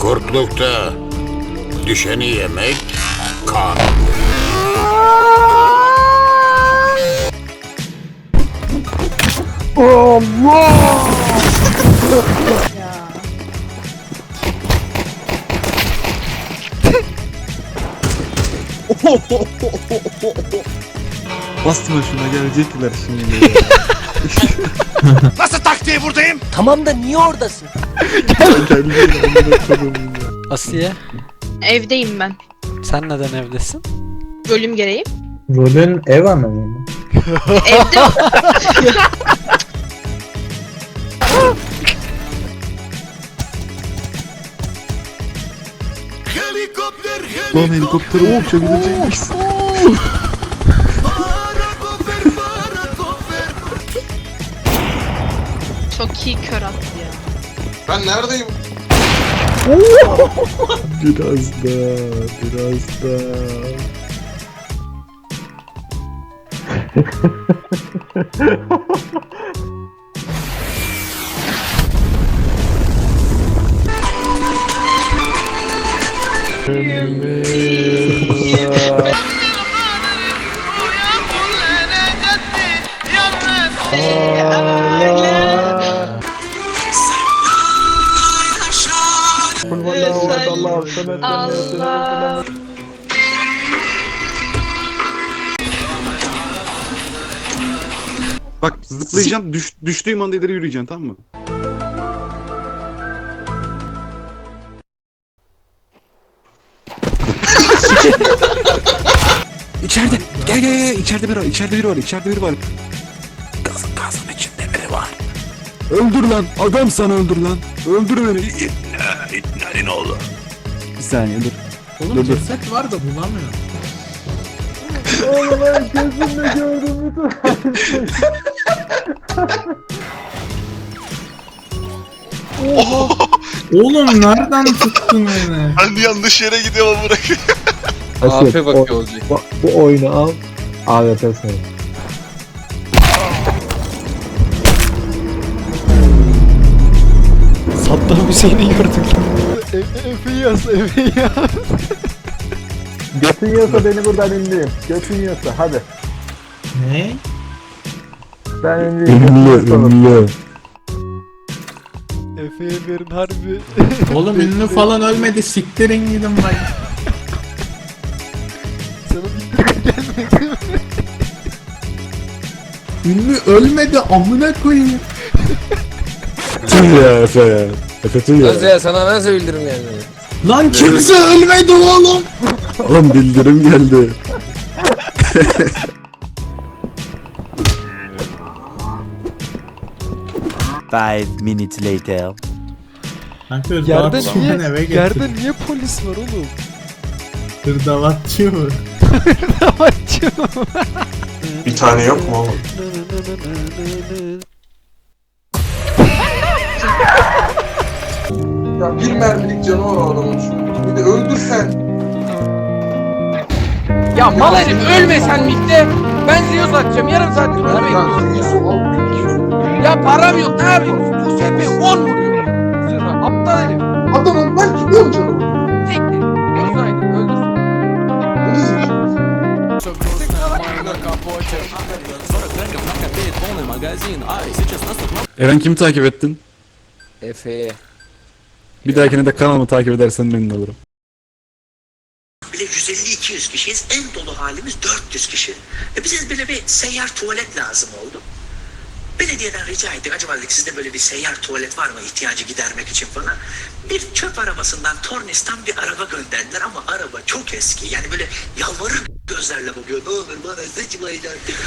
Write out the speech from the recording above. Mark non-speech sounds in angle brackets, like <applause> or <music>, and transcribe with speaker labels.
Speaker 1: Kurtlukta düşeni yemek kan. <laughs>
Speaker 2: Basma şuna gelecekler şimdi. <laughs> <laughs>
Speaker 3: Nasıl taktiği buradayım?
Speaker 4: Tamam da niye oradasın? <laughs>
Speaker 5: Asiye
Speaker 6: Evdeyim ben.
Speaker 5: sen neden evdesin?
Speaker 6: Bölüm gereği.
Speaker 7: Rolün ev hanımı mı?
Speaker 6: Evde
Speaker 3: Helikopter
Speaker 2: Lan helikopter uçabilecekmiş.
Speaker 6: Çok iyi kör attı ya.
Speaker 3: Ben neredeyim? <laughs>
Speaker 2: Biraz da, biraz <laughs> <laughs> da.
Speaker 6: Allah.
Speaker 2: Bak zıplayacaksın, düş, düştüğüm anda ileri yürüyeceksin tamam mı? <laughs> içeride. Gel gel gel. İçeride biri var. İçeride biri var. İçeride biri var. Gazın gazın içinde biri var. Öldür lan. Adam sana öldür lan. Öldür beni. İtna, itnalin oğlu. Bir saniye dur.
Speaker 7: Oğlum
Speaker 2: Dur, dur.
Speaker 7: ceset var da bulamıyorum. Oğlum nereden tuttun beni?
Speaker 3: Ben yanlış yere gidiyorum bırak.
Speaker 7: AP bakıyor olacak. Bu, bu oyunu al. AWP seni.
Speaker 5: Saddam Hüseyin'i gördük. Efe yaz, Efe yaz.
Speaker 7: Götün yiyorsa beni buradan indireyim. Götün yiyorsa hadi. Ne? Ben indireyim.
Speaker 2: ünlü.
Speaker 5: Efe'ye verin harbi.
Speaker 7: Oğlum ünlü falan ölmedi. Siktirin gidin bak.
Speaker 5: Sana bildirim gelmedi mi?
Speaker 7: Ünlü ölmedi amına koyayım.
Speaker 2: Tüm ya Efe ya. Efe tüm ya.
Speaker 4: Sana nasıl bildirim yani?
Speaker 7: Lan kimse ölmedi oğlum. <laughs>
Speaker 2: Oğlum bildirim geldi.
Speaker 8: Five minutes later.
Speaker 7: Kanka
Speaker 5: Yerde niye,
Speaker 7: eve
Speaker 5: yerde niye polis var oğlum?
Speaker 7: Hırdavatçı mı? <laughs>
Speaker 5: Davatçı
Speaker 3: Bir tane yok mu oğlum? <laughs>
Speaker 9: Ya bir mermilik canı var adamın. Bir de öldürsen.
Speaker 4: Ya mal herif ölme sen mitte. Ben ziyo satacağım yarım saattir bana bekliyorsun. Ya param yok ne yapayım? Bu sefer 10 vuruyor. Sıra aptal herif.
Speaker 9: Adamın belki 10 canı var.
Speaker 4: Siktir. Öldürsün.
Speaker 2: Eren kimi takip ettin?
Speaker 4: Efe.
Speaker 2: Bir dahakine de kanalımı takip edersen memnun olurum.
Speaker 10: bile 150-200 kişiyiz. En dolu halimiz 400 kişi. E bize böyle bir seyyar tuvalet lazım oldu. Belediyeden rica ettik. Acaba dedik sizde böyle bir seyyar tuvalet var mı ihtiyacı gidermek için falan. Bir çöp arabasından Tornis'tan bir araba gönderdiler ama araba çok eski. Yani böyle yalvarır gözlerle bakıyor. Ne olur bana sıçmayın artık.